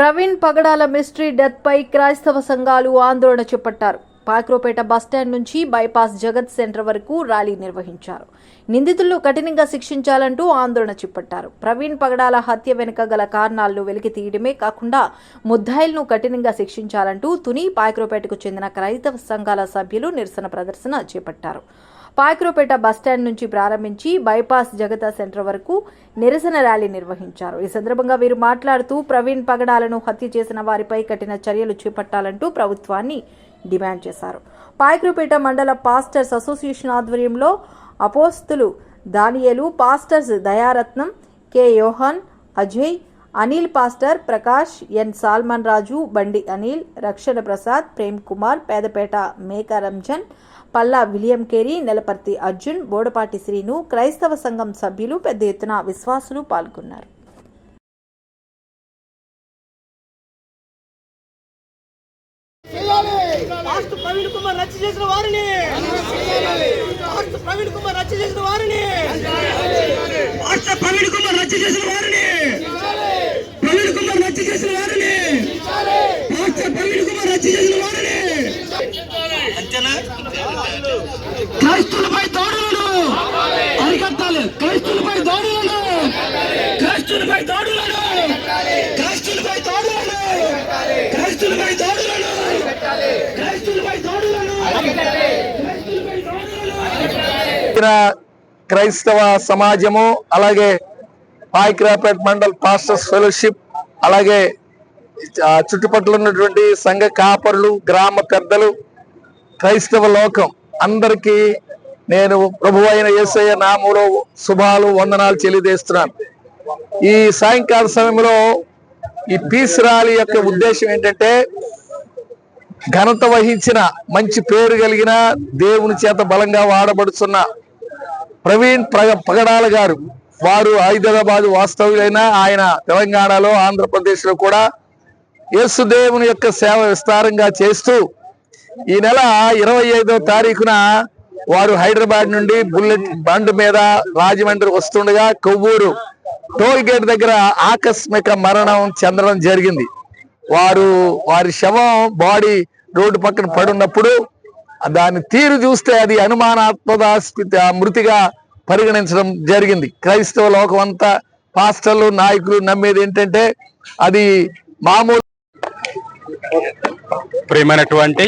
ప్రవీణ్ పగడాల mystery డెత్పై క్రైస్తవ సంఘాలు ఆందోళన చేపట్టారు. పాక్రోపేట బస్టాండ్ నుంచి బైపాస్ జగత్ సెంటర్ వరకు ర్యాలీ నిర్వహించారు. నిందితులను కఠినంగా శిక్షించాలంటూ ఆందోళన చేపట్టారు. ప్రవీణ్ పగడాల హత్య వెనుక గల కారణాలను వెలికి తీయడమే కాకుండా ముద్దాయిలను కఠినంగా శిక్షించాలంటూ తుని పాక్రోపేటకు చెందిన క్రైస్తవ సంఘాల సభ్యులు నిరసన ప్రదర్శన చేపట్టారు. పాయకురపేట బస్టాండ్ నుంచి ప్రారంభించి బైపాస్ జగత సెంటర్ వరకు నిరసన ర్యాలీ నిర్వహించారు. ఈ సందర్భంగా వీరు మాట్లాడుతూ ప్రవీణ్ పగడాలను హత్య చేసిన వారిపై కఠిన చర్యలు చేపట్టాలంటూ ప్రభుత్వాన్ని డిమాండ్ చేశారు. పాయకురపేట మండల పాస్టర్స్ అసోసియేషన్ ఆధ్వర్యంలో అపోస్తులు దానియలు pastors Dayaratnam K. Yohan Ajay Anil pastor Prakash N. Solomon Raju Bandi Anil Rakshana Prasad Prem Kumar Pedapeta Meka Ranjan Palla William Carey Nelaparthi Arjun Bodapati Srinu క్రైస్తవ సంఘం సభ్యులు పెద్ద ఎత్తున విశ్వాసులు పాల్గొన్నారు. రాష్ట్ర ప్రవీణ్ కుమార్ రచ్చ చేసిన వారిని. రాష్ట్ర ప్రవీణ్ కుమార్ రచ్చ చేసిన వారిని. రాష్ట్ర ప్రవీణ్ కుమార్ రచ్చ చేసిన వారిని. ప్రవీణ్ కుమార్ రచ్చ చేసిన వారిని. రాష్ట్ర ప్రవీణ్ కుమార్ రచ్చ చేసిన వారిని క్రైస్తులపై దాడులను అరికట్టాలి. క్రైస్తులపై దాడులను క్రైస్తులపై దాడులను క్రైస్తులపై దాడులను క్రైస్తులపై దాడులను క్రైస్తులపై దాడులను క్రైస్తవ సమాజము అలాగే పాయిక్రాపేట్ మండల్ పాస్టర్స్ ఫెలోషిప్ అలాగే చుట్టుపక్కల ఉన్నటువంటి సంఘ కాపర్లు గ్రామ పెద్దలు క్రైస్తవ లోకం అందరికీ నేను ప్రభు అయిన ఏసయ్య నామంలో శుభాలు వందనాలు తెలియజేస్తున్నాను. ఈ సాయంకాల సమయంలో ఈ పీస్ ర్యాలీ యొక్క ఉద్దేశం ఏంటంటే ఘనత వహించిన మంచి పేరు కలిగిన దేవుని చేత బలంగా వాడబడుతున్న ప్రవీణ్ పగడాల గారు. వారు హైదరాబాద్ వాస్తవ్యులైన ఆయన తెలంగాణలో ఆంధ్రప్రదేశ్లో కూడా యేసుదేవుని యొక్క సేవ విస్తారంగా చేస్తూ ఈ నెల ఇరవై ఐదో తారీఖున వారు హైదరాబాద్ నుండి బుల్లెట్ బండ్ మీద రాజమండ్రి వస్తుండగా కొవ్వూరు టోల్ గేట్ దగ్గర ఆకస్మిక మరణం చెందడం జరిగింది. వారు వారి శవం బాడీ రోడ్డు పక్కన పడున్నప్పుడు దాని తీరు చూస్తే అది అనుమానాత్మక మృతిగా పరిగణించడం జరిగింది. క్రైస్తవ లోకం అంతా పాస్టర్లు నాయకులు నమ్మేది ఏంటంటే అది మామూలు ప్రేమైనటువంటి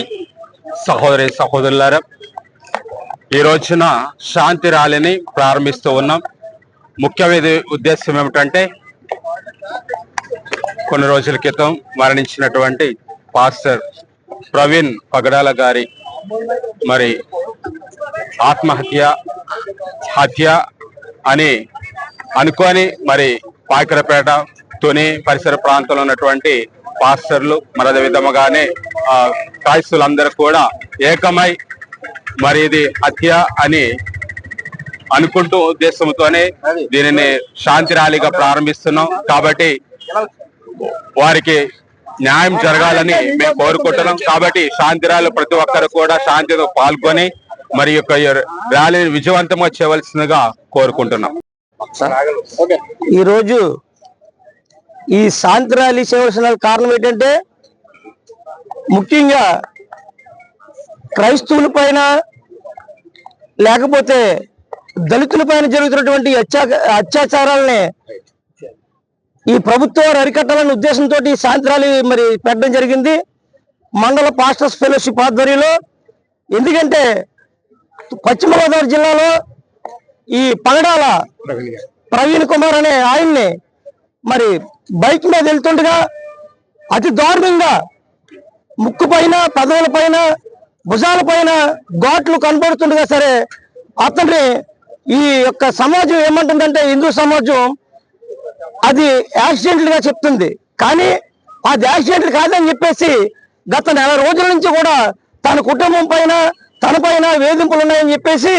సహోదరి సహోదరులారా ఈ రోజున శాంతి ర్యాలీని ప్రారంభిస్తూ ఉన్నాం. ముఖ్య ఉద్దేశం ఏమిటంటే కొన్ని రోజుల క్రితం మరణించినటువంటి పాస్టర్ ప్రవీణ్ పగడాల గారి మరి ఆత్మహత్య హత్య అని అనుకొని మరి పాకిరపేట తుని పరిసర ప్రాంతంలో ఉన్నటువంటి పాస్టర్లు మరి అదే విధముగానే ఆ, క్రైస్తులందరూ కూడా ఏకమై మరి ఇది హత్య అని అనుకుంటూ ఉద్దేశంతోనే దీనిని శాంతి ర్యాలీగా ప్రారంభిస్తున్నాం. కాబట్టి వారికి న్యాయం జరగాలని మేము కోరుకుంటున్నాం. కాబట్టి శాంతి ర్యాలీ ప్రతి ఒక్కరు కూడా శాంతితో పాల్గొని మరి ఈ యొక్క ర్యాలీని విజయవంతంగా చేయవలసిందిగా కోరుకుంటున్నాం. ఈరోజు ఈ శాంతి ర్యాలీ చేయవలసిన కారణం ఏంటంటే ముఖ్యంగా క్రైస్తవుల పైన లేకపోతే దళితుల పైన జరుగుతున్నటువంటి అత్యా అత్యాచారాలని ఈ ప్రభుత్వం అరికట్టాలనే ఉద్దేశంతో ఈ శాంతి ర్యాలీ మరి పెట్టడం జరిగింది. మండల పాస్టర్స్ ఫెలోషిప్ ఆధ్వర్యంలో. ఎందుకంటే పశ్చిమ గోదావరి జిల్లాలో ఈ పగడాల ప్రవీణ్ కుమార్ అనే ఆయన్ని మరి బైక్ మీద వెళ్తుండగా అతి దారుణంగా ముక్కు పైన పదవుల పైన భుజాల పైన ఘాట్లు కనబడుతుండగా సరే అతన్ని ఈ యొక్క సమాజం ఏమంటుందంటే హిందూ సమాజం అది యాక్సిడెంట్లుగా చెప్తుంది. కానీ అది యాక్సిడెంట్ కాదని చెప్పేసి గత నెల రోజుల నుంచి కూడా తన కుటుంబం పైన తన పైన వేధింపులు ఉన్నాయని చెప్పేసి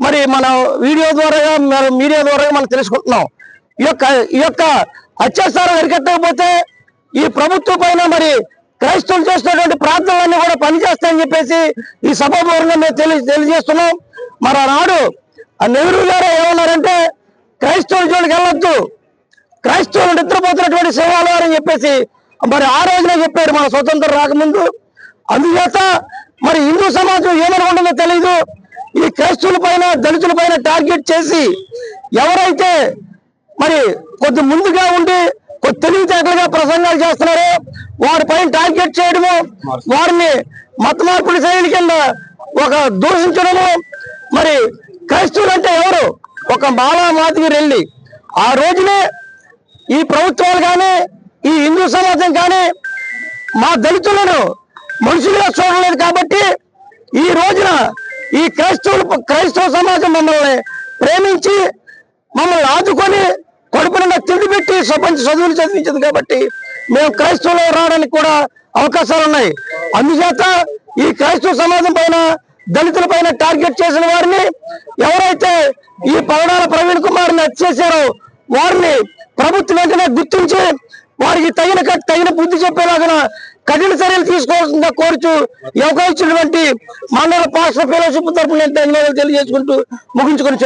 మరి మన వీడియో ద్వారా మీడియా ద్వారా మనం తెలుసుకుంటున్నాం. ఈ యొక్క ఈ యొక్క అత్యాచారం అరికట్టకపోతే ఈ ప్రభుత్వం పైన మరి క్రైస్తవులు చేస్తున్నటువంటి ప్రార్థనలన్నీ కూడా పనిచేస్తాయని చెప్పేసి ఈ సభాపూర్వంగా మేము తెలి తెలియజేస్తున్నాం. మరి ఆనాడు ఆ నెహ్రూ గారు ఏమన్నారంటే క్రైస్తవుల జోలికి వెళ్ళొద్దు. క్రైస్తవులు నిద్రపోతున్నటువంటి శవాలు అని చెప్పేసి మరి ఆ రోజునే చెప్పారు మన స్వతంత్రం రాకముందు. అందుచేత మరి హిందూ సమాజం ఏమనుకుంటుందో తెలియదు ఈ క్రైస్తవుల పైన దళితుల పైన టార్గెట్ చేసి ఎవరైతే మరి కొద్ది ముందుగా ఉండి కొద్ది తెలివితేటలుగా ప్రసంగాలు చేస్తున్నారు. వారి పైన టార్గెట్ చేయడము వారిని మత మార్పుడి శైలి కింద ఒక దూషించడము. మరి క్రైస్తవులు అంటే ఎవరు? ఒక మాలా మాదిరి వెళ్ళి ఆ రోజునే ఈ ప్రభుత్వాలు కానీ ఈ హిందూ సమాజం కానీ మా దళితులను మనుషులుగా చూడలేదు కాబట్టి ఈ రోజున ఈ క్రైస్తవులు క్రైస్తవ సమాజం మమ్మల్ని ప్రేమించి మమ్మల్ని ఆదుకొని తిండి పెట్టి ప్రపంచ చదువులు చదివించింది కాబట్టి మేము క్రైస్తవులు రావడానికి కూడా అవకాశాలు ఉన్నాయి. అందుచేత ఈ క్రైస్తవ సమాజం పైన దళితుల పైన టార్గెట్ చేసిన వారిని ఎవరైతే ఈ పవనాల ప్రవీణ్ కుమార్ని హత్య చేశారో వారిని ప్రభుత్వం వెంటనే గుర్తించి వారికి తగిన తగిన బుద్ధి చెప్పేలాగా కఠిన చర్యలు తీసుకోవాల్సిందిగా కోరుచు యోగా ఇచ్చినటువంటి మండల పాస్టర్ ఫెలోషిప్ తరఫున నేను ధన్యవాదాలు తెలియజేసుకుంటూ ముగించుకొని